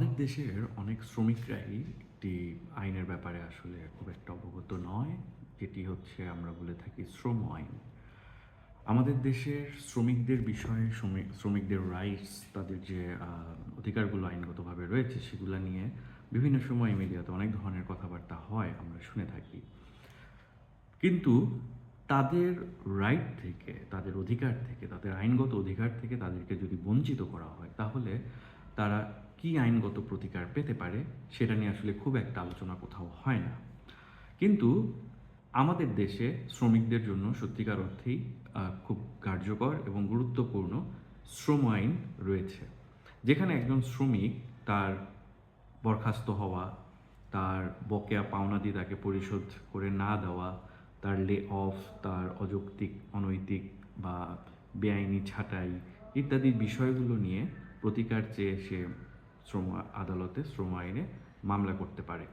আমাদের দেশের অনেক শ্রমিকরাই একটি আইনের ব্যাপারে আসলে খুব একটা অবগত নয়, যেটি হচ্ছে আমরা বলে থাকি শ্রম আইন। আমাদের দেশের শ্রমিকদের বিষয়ে শ্রমিক- শ্রমিকদের রাইটস তাদের যে অধিকারগুলো আইনগতভাবে রয়েছে, সেগুলো নিয়ে বিভিন্ন সময় মিডিয়াতে অনেক ধরনের কথাবার্তা হয়, আমরা শুনে থাকি। কিন্তু তাদের রাইট থেকে, তাদের অধিকার থেকে, তাদের আইনগত অধিকার থেকে তাদেরকে যদি বঞ্চিত করা হয়, তাহলে তারা কি আইনগত প্রতিকার পেতে পারে সেটা নিয়ে আসলে খুব একটা আলোচনা কোথাও হয় না। কিন্তু আমাদের দেশে শ্রমিকদের জন্য সত্যিকার অর্থেই খুব কার্যকর এবং গুরুত্বপূর্ণ শ্রম আইন রয়েছে। যেখানে একজন শ্রমিক তার বরখাস্ত হওয়া, তার বকেয়া পাওনা দিয়ে তাকে পরিশোধ করে না দেওয়া, তার লে অফ তার অযৌক্তিক, অনৈতিক বা বেআইনি ছাঁটাই ইত্যাদি বিষয়গুলো নিয়ে প্রতিকার চেয়ে সে শ্রম আদালতে শ্রম আইনে মামলা করতে পারে।